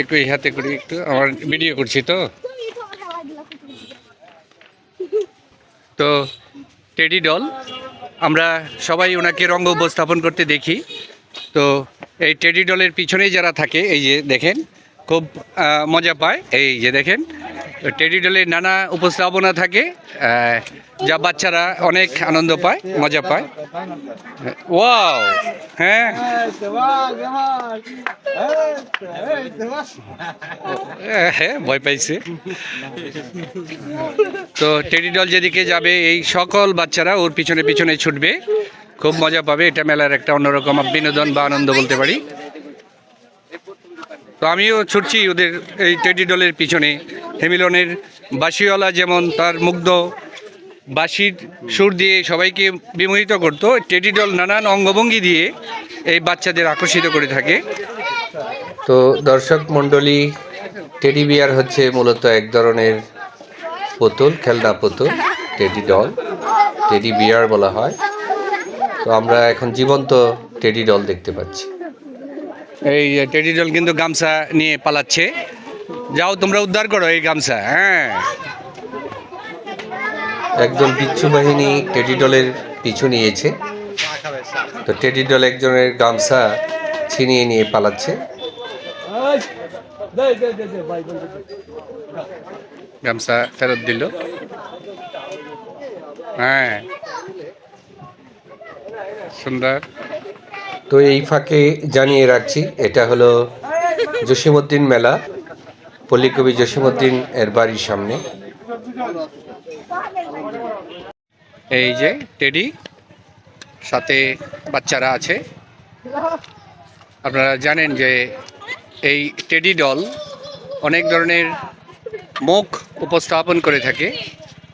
একটু এই হাতে করি একটু, আমার ভিডিও করছি তো। তো টেডি ডল, আমরা সবাই ওনাকে রঙ্গ উপস্থাপন করতে দেখি। তো এই টেডি ডলের পিছনেই যারা থাকে, এই যে দেখেন, খুব মজা পায়। এই যে দেখেন টেডি ডলের নানা উপস্থাপনা থাকে যা বাচ্চারা অনেক আনন্দ পায়, মজা পায়। ওয়াও হ্যাঁ। হ্যাঁ ভয় পাইছে। তো টেডি ডল যেদিকে যাবে, এই সকল বাচ্চারা ওর পিছনে পিছনে ছুটবে। খুব মজা পাবে, এটা মেলার একটা অন্যরকম বিনোদন বা আনন্দ বলতে পারি। তো আমিও ছুটছি ওদের এই টেডি ডলের পিছনে। হেমিলনের বাঁশিওয়ালা যেমন তার মুগ্ধ বাঁশির সুর দিয়ে সবাইকে বিমোহিত করতো, টেডি ডল নানান অঙ্গভঙ্গি দিয়ে এই বাচ্চাদের আকর্ষিত করে থাকে। তো দর্শক মণ্ডলী, টেডি বিয়ার হচ্ছে মূলত এক ধরনের পুতুল, খেলনা পুতুল, টেডি ডল, টেডি বিয়ার বলা হয়। তো আমরা এখন জীবন্ত টেডি ডল দেখতে পাচ্ছি। এই টেডি ডল কিন্তু গামছা নিয়ে পালাচ্ছে। যাও তোমরা উদ্ধার করো এই গামছা হ্যাঁ। একদল বিচ্ছু বাহিনী টেডি ডলের পিছু নিয়েছে। তো টেডি ডল একজনের গামছা ছিনিয়ে নিয়ে পালাচ্ছে। গামছা ফেরত দিল। হ্যাঁ। সুন্দর। তো এই ফাঁকে জানিয়ে রাখছি, এটা হলো জসিমউদ্দিন মেলা, পল্লীকবি জসিমউদ্দিন এর বাড়ির সামনে। এই যে টেডি, সাথে বাচ্চারা আছে। আপনারা জানেন যে এই টেডি ডল অনেক ধরনের মুখ উপস্থাপন করে থাকে,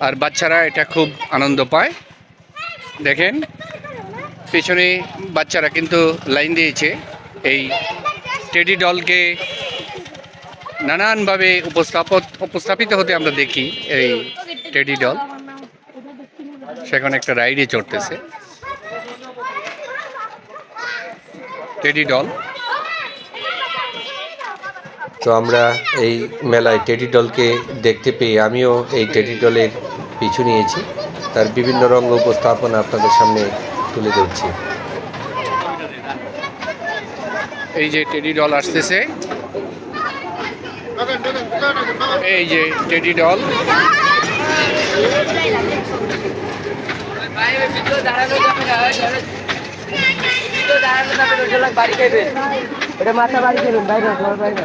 আর বাচ্চারা এটা খুব আনন্দ পায়। দেখেন পেছনে বাচ্চারা কিন্তু লাইন দিয়েছে। এই টেডি ডলকে নানানভাবে উপস্থাপত, উপস্থাপিত হতে আমরা দেখি এই টেডি ডল। সেখানে একটা রাইডে চড়তেছে। Teddy doll. তো আমরা এই মেলায় টেডি ডলকে দেখতে পেয়ে আমিও এই টেডি ডলের পিছু নিয়েছি। তার বিভিন্ন রঙ উপস্থাপনা আপনাদের সামনে তুলে ধরছি। এই যে টেডি ডল আসতেছে। এই যে টেডি ডল। এটা মাথা বাড়ি করুন বাইরে বাইরে।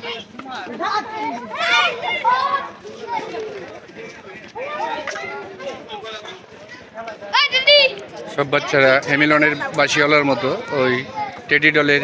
সব বাচ্চারা হেমিলনের বাসিওয়ালার মতো ওই টেডি ডলের।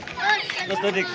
Hadi.